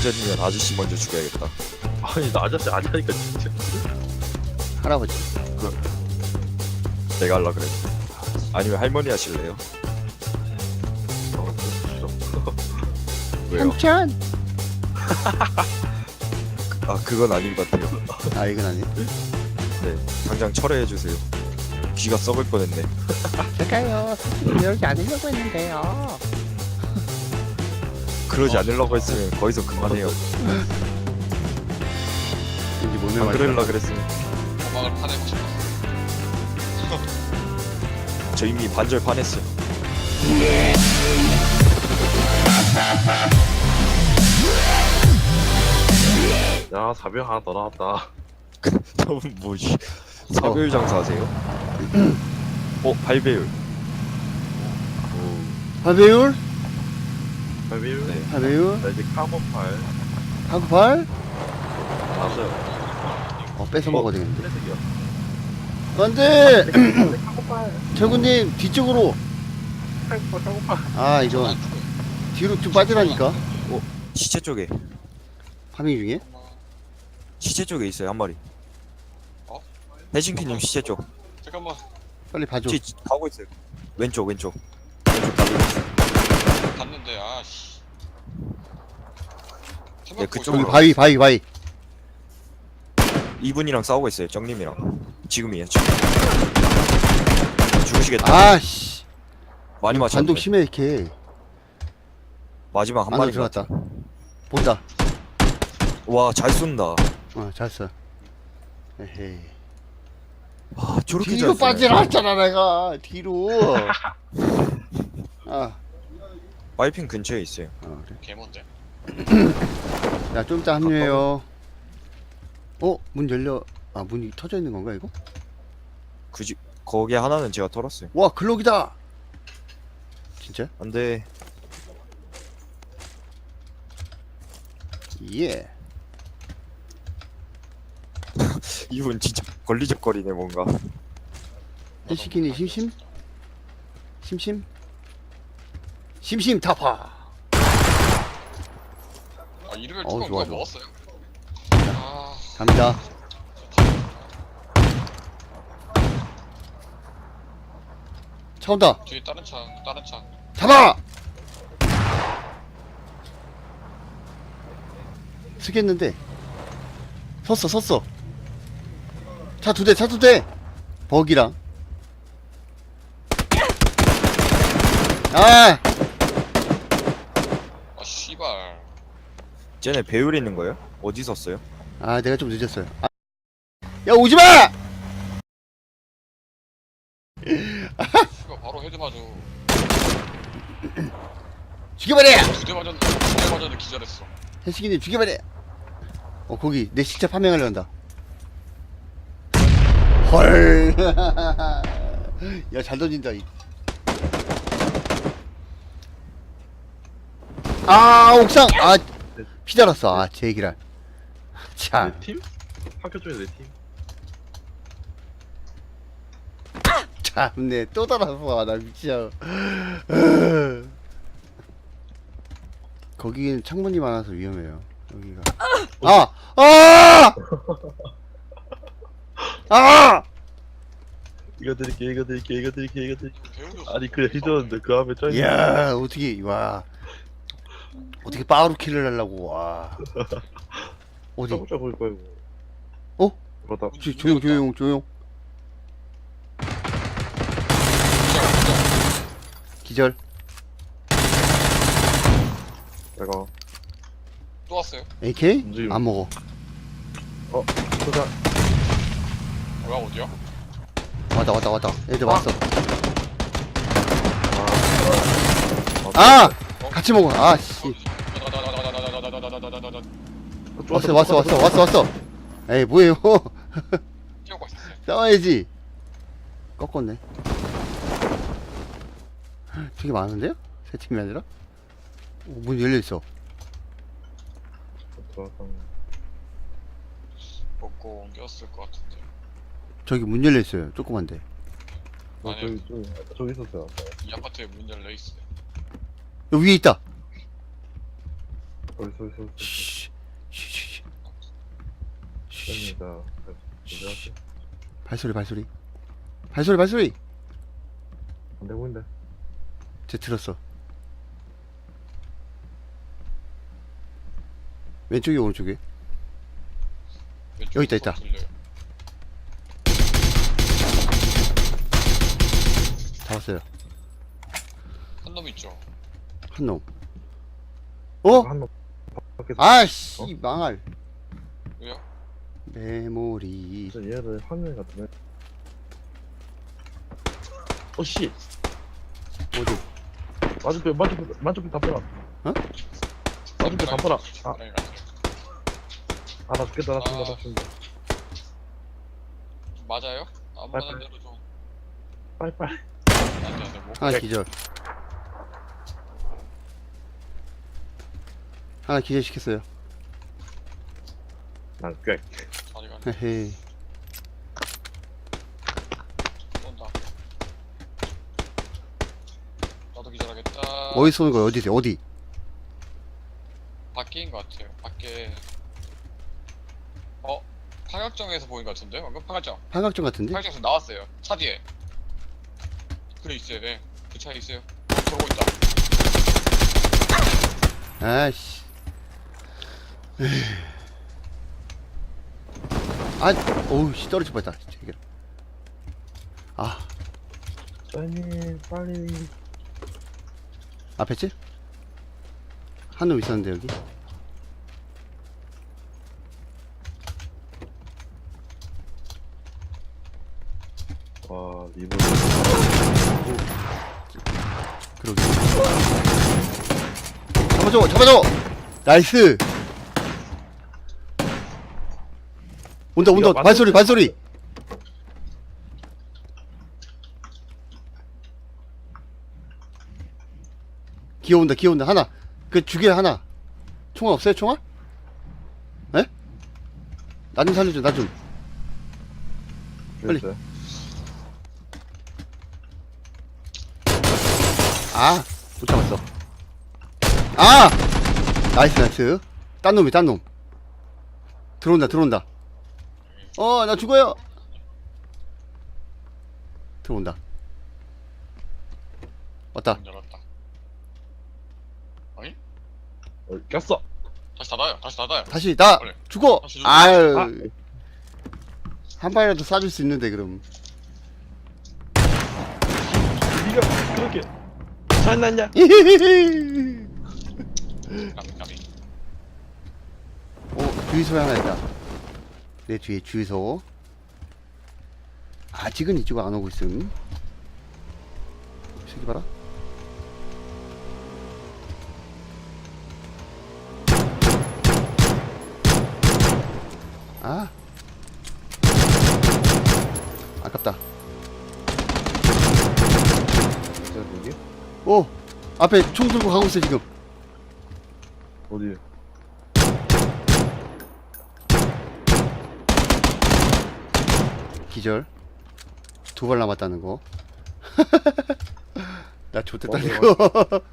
운전이면 아저씨 먼저 죽여야겠다. 아니 나 아저씨 아니라니까 진짜 할아버지. 내가 할라 그래. 아니면 할머니 하실래요? 어. 왜요? 삼촌. 아 그건 아닌 것 같아요. 아 이건 아니. 네, 당장 철회해 주세요. 귀가 썩을 뻔했네. 제가요 사실 이러지 않으려고 했는데요. 그러지 않으려고 했으면 거기서 그만해요. 왠지 몸에 안 맞. 그러려 그랬으면 도망을 파내고 싶었어. 저 이미 반절 반했어요. 야 사병 하나 더 나왔다 너무 뭐지? 사배율 장사하세요? 어, 발배율. 하배율? 발비율 네. 하배율? 나 이제 카본팔 하구팔? 나왔어요 어 뺏어 먹어야 되겠는데. 쓰레기야 안돼. 카본팔 철구님 뒤쪽으로. 카본팔 카본팔 아 이거 뒤로 좀 빠지라니까. 시체 쪽에. 파밍 중에. 시체 쪽에 있어요, 한 마리. 어? 해신키님 시체 쪽. 잠깐만. 빨리 봐줘. 뒤 가고 있어요. 왼쪽, 왼쪽. 왼쪽 가고 있어요. 봤는데 아씨. 네, 그쪽으로. 여기 바위 바위 바위. 이분이랑 싸우고 있어요, 정님이랑. 지금이에요, 지금. 죽으시겠다. 아씨. 많이 맞췄네. 반동 심해 이렇게. 마지막 한 안으로 마리 들어갔다. 본다. 와, 잘 쏜다. 어 잘했어. 에헤이. 와, 저렇게 뒤로 쏘네. 빠지라 했잖아 내가 뒤로. 아. 마이핑 근처에 있어요. 어, 그래. 개몬데. 야, 좀 이따 합류해요. 어? 문 열려. 아, 문이 터져 있는 건가, 이거? 그지 거기에 하나는 제가 털었어요. 와, 글록이다! 진짜? 안 돼. 예. 이분 진짜 걸리적거리네, 뭔가. 헬시키니 심심? 심심? 심심 타파! 아 이름을 어, 뚜껑 좋아, 누가 좋아. 먹었어요? 아 갑니다. 차 온다! 뒤에 다른 차 다른 차. 잡아! 쓰겠는데. 섰어, 섰어. 차 두 대, 차 두 대! 버기랑. 아! 아 씨발. 쟤네 배율 있는 거예요? 어디 섰어요? 아, 내가 좀 늦었어요. 아. 야, 오지 마! 씨발 바로 헤드 맞아. 죽여버려! 두대 맞았는데 두대 맞았는데 기절했어. 해식이님 죽여버려! 어, 거기, 내 시체 파밍하려 한다. 헐. 야, 잘 던진다, 이. 아, 옥상! 아, 피달았어. 아, 제 얘기를. 참. 내 팀? 학교 쪽에 내 팀 참네 또 달았어 나 미치야 거기는 창문이 많아서 위험해요 여기가 아! 아! 아! 이거 드릴게 이거 드릴게 이거 드릴게 이거 드릴게 아니 그래 휘저었는데 그 앞에 쪄 있는 이야 어떻게 와 어떻게 빠루 킬을 하려고 와. 어디? 짜고 짜고 올 거야 이거. 어? 그러다. 조, 조용 조용 조용. 기절. 내가. 또 왔어요? AK? 움직임. 안 먹어. 소자. 뭐야 어디야? 왔다 왔다 왔다. 애들 왔어. 아 아! 같이 먹어. 아씨 왔어 왔어 왔어 왔어 왔어 에이 뭐예요 뛰어가 있었어요. 싸워야지 꺾었네 되게 많은데요? 세 팀이 아니라? 오, 문 열려있어 먹고 옮겼을 것 같은데. 저기 문 열려있어요 조그만데 어, 저기 저기 저기 있었어요 이 아파트에 문 열려 있어요. 여기 위에 있다 소리 쉬, 쉬, 쉬, 쉬. 쉬. 됩니다 조심하세요 발소리 발소리 발소리 발소리 안돼 보인다 쟤 들었어 왼쪽이 오른쪽이 왼쪽 여기 있다, 있다. 들려요. 잡았어요 한 놈 있죠. 한놈 어? 한놈 밖에서 아씨 어? 망할 왜요? 메모리 진짜 얘를 화면 같은데 어씨 어디 마주뼈 마주뼈 마주뼈 다 빼라 어? 마주뼈 다 빼라 아, 아니, 아니. 아, 나 죽겠다, 나 죽겠다, 아. 나 죽겠다. 맞아요? 안 맞는 빨리. 대로 좀. 빨리빨리. 안돼 안돼 뭐. 하나 기절 하나 기절 시켰어요 난 꽤. 자리가 헤헤 쏜다. 나도 기절하겠다. 어디 쏘는 거야 어디서 어디 밖에인 것 같아요. 밖에. 어? 파격정에서 보인 것 같은데? 방금 파격정. 팔각정 같은데 파격정에서 나왔어요. 차 뒤에. 그래 있어요. 네. 그 차에 있어요. 저러고 있다. 아씨 에휴. 아 어우 씨 떨어질 뻔했다. 저기. 아. 빨리, 빨리. 앞에 지한놈 있었는데 여기? 와, 리본. 그러게. 잡아줘 잡아줘! 나이스 온다 온다 야, 맞았어. 발소리 발소리 기어온다 기어온다 하나 그 주게 하나 총알 없어요 총알? 에? 나좀 살려줘 나좀 빨리. 아, 못 잡았어. 아! 나이스, 나이스. 딴 놈이, 딴 놈. 들어온다, 들어온다. 어, 나 죽어요. 들어온다. 왔다. 문 열었다. 아니? 어, 꼈어. 다시 닫아요. 다시 닫아요. 다시, 나 그래. 죽어. 다시 죽어. 아유. 아. 한 발이라도 쏴줄 수 있는데, 그럼. 니가 그렇게 장난냐? 까미 까미. 어, 주유소에 하나 있다. 내 뒤에 주유소. 아직은 이쪽 안 오고 있음. 저기 봐라. 아. 아깝다. 오! 앞에 총 들고 가고 있어, 지금. 어디? 기절. 두 발 남았다는 거. 나 좋댔다는 어, 거.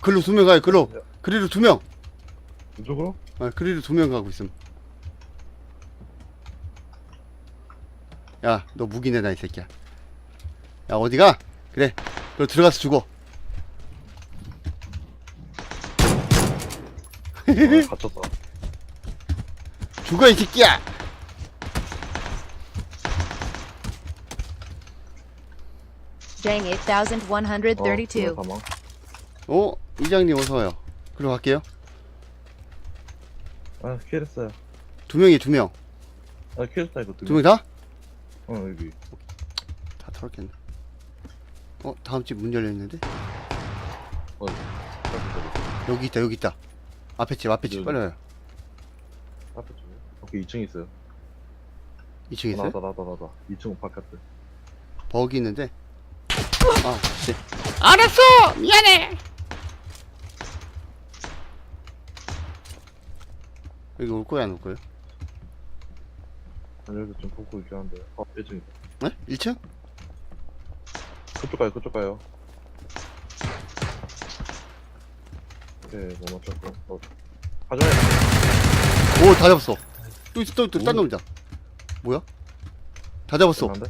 글로 두 명 가요, 글로. 그리로 두 명. 이쪽으로? 아, 그리로 두 명 가고 있음. 야, 너 무기 내놔, 이 새끼야. 야, 어디가? 그래. 그럼 들어가서 죽어. 아, 갇혔다. 죽어, 이 새끼야! Dang 8132. 어, 사망. 어, 이장님 어서 와요. 그리고 갈게요. 아, 킬했어요. 두 명이 두 명. 아, 킬했다, 이거. 두 명 다? 어, 여기. 다 털었겠네. 어, 다음 집 문 열려있는데? 여기 있다, 여기 있다. 앞에 집, 앞에 집, 여기. 빨리 와요. 앞에 쪽에. 오케이, 2층 있어요. 2층 있어요? 나다, 나다, 나다. 2층 바깥에. 버기 있는데. 아, 씨. 알았어! 미안해! 여기 올 거야, 안 올 거야? 여기서 좀 보고 있긴 한데. 어, 1층 있다. 네? 1층? 그쪽 가요, 그쪽 가요. 오케이 뭐 맞췄고 어. 가져야 오, 다 잡았어. 또 있어, 또, 또, 딴 놈이다. 뭐야? 다 잡았어. 안돼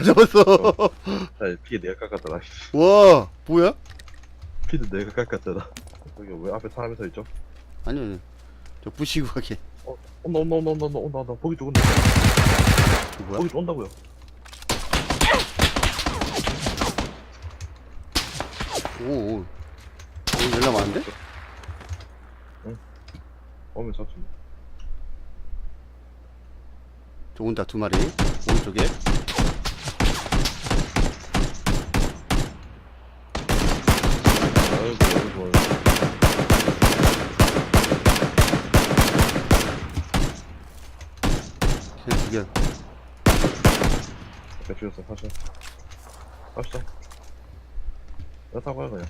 다 잡았어. 야 피해 내가 깎았잖아 와, 뭐야? 피도 내가 깎았잖아 여기 왜 앞에 사람이 서 있죠? 아니요, 아니요. 저 부시고 가게. 온다 온다 온다 온다 온다 온다 온다 거기 쪽 온다 뭐야? 거기 쪽 온다고요 오, 오. 오, 연락 많은데? 오면 잡지 저 온다, 두 마리. 오른쪽에. 아이고 아이고 쟤두 개. 배 죽였어. 사실 갑시다. 나 타고 가 그냥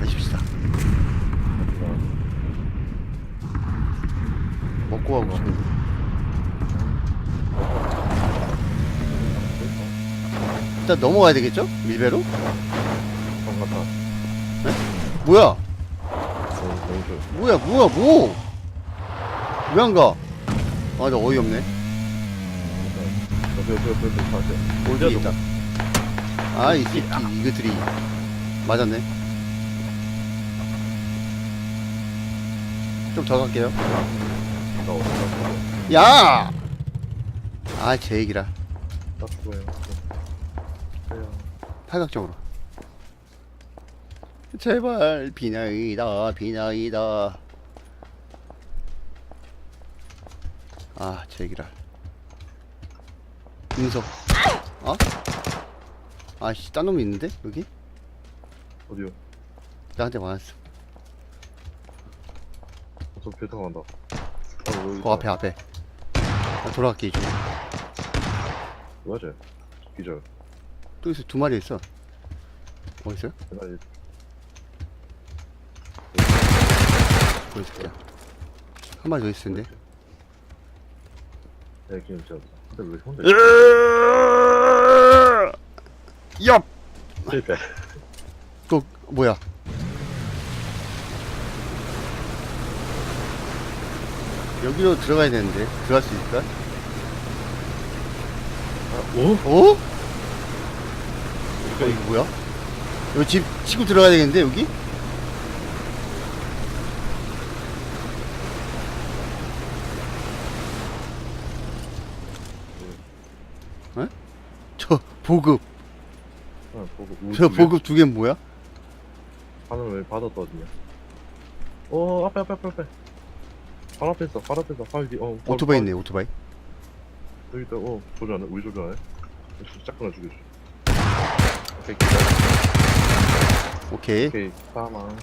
가십시다. 먹고 가고 싶어. 일단 넘어가야 되겠죠? 밀배로? 형 같아 뭐야? 너무 좋아 뭐야, 뭐야, 뭐? 왜 안 가? 아, 나 어이없네. 사실 올드에 있다. 아, 이 새끼, 이것들이. 맞았네. 좀 더 갈게요. 나 어디 갔어 야! 아, 제 얘기라. 나 죽어요 팔각정으로. 제발, 비나이다, 비나이다. 아, 제 얘기라. 윤석. 어? 아씨, 딴 놈이 있는데? 여기? 어디요? 나한테 많았어. 저 배터 간다 그 앞에, 앞에. 나 돌아갈게, 이제. 쟤 기절 또 있어, 두 마리 있어. 어디 있어요? 나 거기 있을게요. 한 마리 더 있을 텐데. 내 게임 진짜 근데 왜 혼자 얍! 실패 또, 뭐야? 여기로 들어가야 되는데. 들어갈 수 있을까? 어? 어? 어, 이거 뭐야? 여기 집 치고 들어가야 되겠는데, 여기? 에? 저 보급, 어, 보고 저 보급 두 개는 뭐야? 하늘 왜 떠지냐 어 앞에 앞에 앞에 앞에. 바로 앞에 있어 바로 앞에 있어. 바로 뒤 어, 바로- 오토바이 있네, 오토바이. 여기 있다. 어 조준하네. 우리 조준하네. 짝꿍을 죽여줘 오케이 기절 오케이. 오케이 사망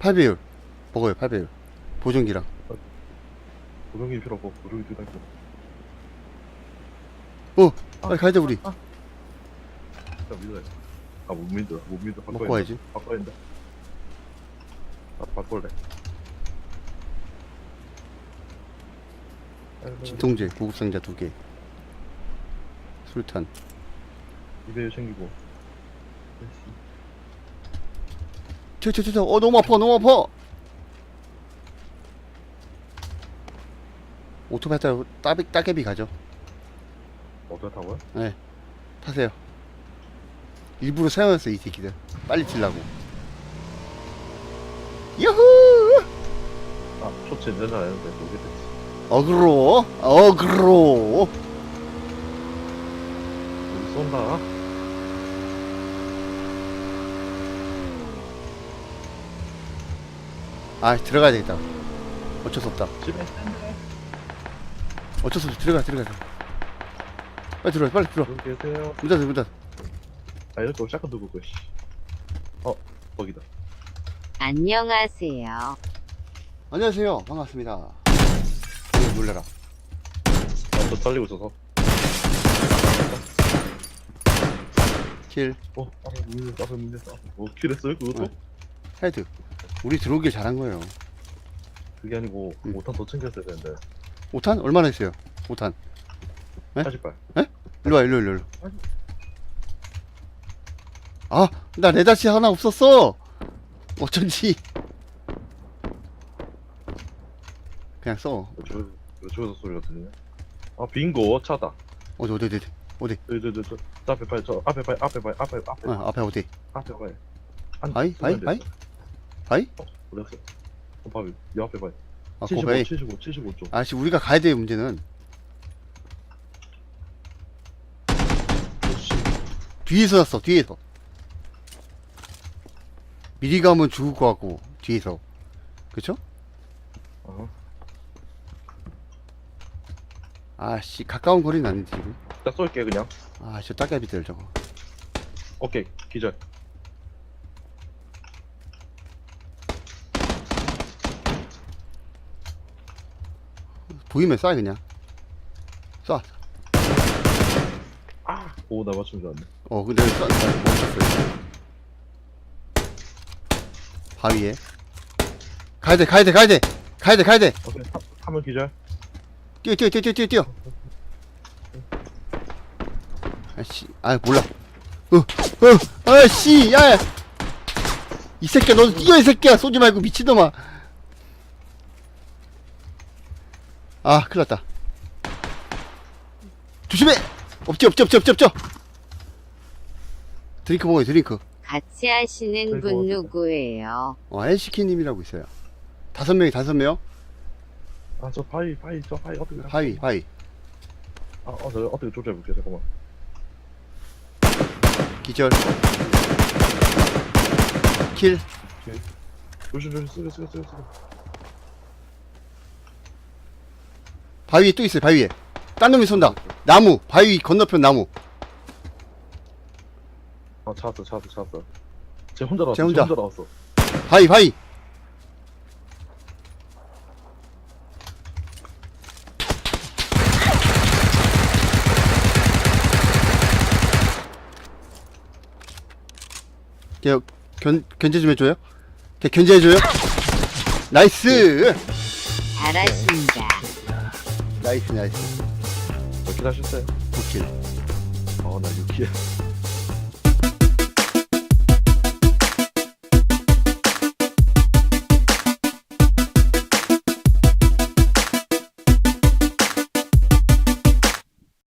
8배율. 먹어요, 8배율. 보정기랑. 고정기 필요 없고 고정기 필요 없고 어, 빨리 가야돼, 우리. 자 믿어야 아못 믿어 못 믿어 먹고 와야지. 바꿔야 된다 아 바꿀래 진통제, 구급상자 두 개. 술탄. 입에 챙기고 저, 저, 저, 저, 어, 너무 아파, 너무 아파! 오토바이 타고 따비, 따개비 가죠. 어떻게 타고요? 네. 타세요. 일부러 사용했어, 이 새끼들. 빨리 튀려고. 야호! 아 쇼츠 내는 아는데 모르겠지 어그로, 어그로. 쏜다 아, 들어가야 되겠다. 어쩔 수 없다. 집에 어쩔 수 없어. 들어가, 들어가. 빨리 들어와, 빨리 들어와. 여기 계세요 문 닫아, 문 닫아. 아 이렇게 샷건 들고 있고 씨. 어 거기다 안녕하세요. 안녕하세요. 반갑습니다. 어, 놀래라. 아저 달리고 있어서 킬, 어 앞에 문닫 앞에 문 닫았어 어 킬했어요 그것도? 네. 헤드. 우리 들어오길 잘한 거예요. 그게 아니고 음. 5탄 더 챙겼어야 되는데 5탄? 얼마나 했어요? 5탄. 에? 80발. 일로 와, 일로, 일로, 일로. 아, 나 레다시 하나 없었어! 어쩐지. 그냥 써. 저, 저기서 소리가 들리네. 아, 빙고, 차다. 어디, 어디, 어디, 어디. 저, 저, 저, 저, 저 앞에 봐요, 저 앞에 봐요, 앞에 봐요, 앞에, 앞에, 어, 앞에 어디. 앞에 봐요. 안, 바이? 바이? 바이? 바이? 어, 어디 갔어? 어, 봐요. 이 앞에 봐요. 아, 75, 거기. 75, 75쪽. 아씨, 우리가 가야 돼, 문제는. 씨, 뒤에서 났어, 뒤에서. 미리 가면 죽을 것 같고, 뒤에서. 그쵸? 어. 아씨, 가까운 거리는 아닌데, 지금. 딱 쏠게, 그냥. 아, 저 따개비들 저거. 오케이, 기절. 보이면 쏴, 그냥. 쏴. 아! 오, 나 맞춘 줄 알았네. 어, 근데 쏴, 쏴, 멈췄어요. 바위에. 가야 돼, 가야 돼, 가야 돼! 가야 돼, 가야 돼! 오케이, 한, 한명 기절. 뛰어, 뛰어, 뛰어, 뛰어, 뛰어, 뛰어! 아씨, 아, 몰라. 어, 어, 아씨, 야! 이 새끼야, 너도 뛰어, 이 새끼야! 쏘지 말고, 미친놈아! 아, 큰일 났다. 조심해! 없지, 없지, 없지, 없지, 없지! 드링크 먹어요, 드링크. 같이 하시는 분 누구예요? 어, LCK님이라고 있어요. 다섯 명이 다섯 명? 아, 저 바위, 바위, 저 바위, 어떻게. 하위, 하위. 아, 어, 저 어떻게 조절해볼게, 잠깐만. 기절. 킬. 조심, 조심, 쓰게, 쓰게, 쓰게, 쓰게. 바위에 또 있어요, 바위에. 딴 놈이 쏜다. 나무, 바위 건너편 나무. 아, 찾았어, 찾았어, 찾았어. 쟤 혼자 나왔어, 쟤 혼자. 쟤 혼자 나왔어. 바위, 바위. 걔 견, 견제 좀 해줘요? 걔 견제해줘요? 나이스! 잘하신다. 나이스, 나이스. 몇킬 하셨어요? 9킬. 아, 나 6킬.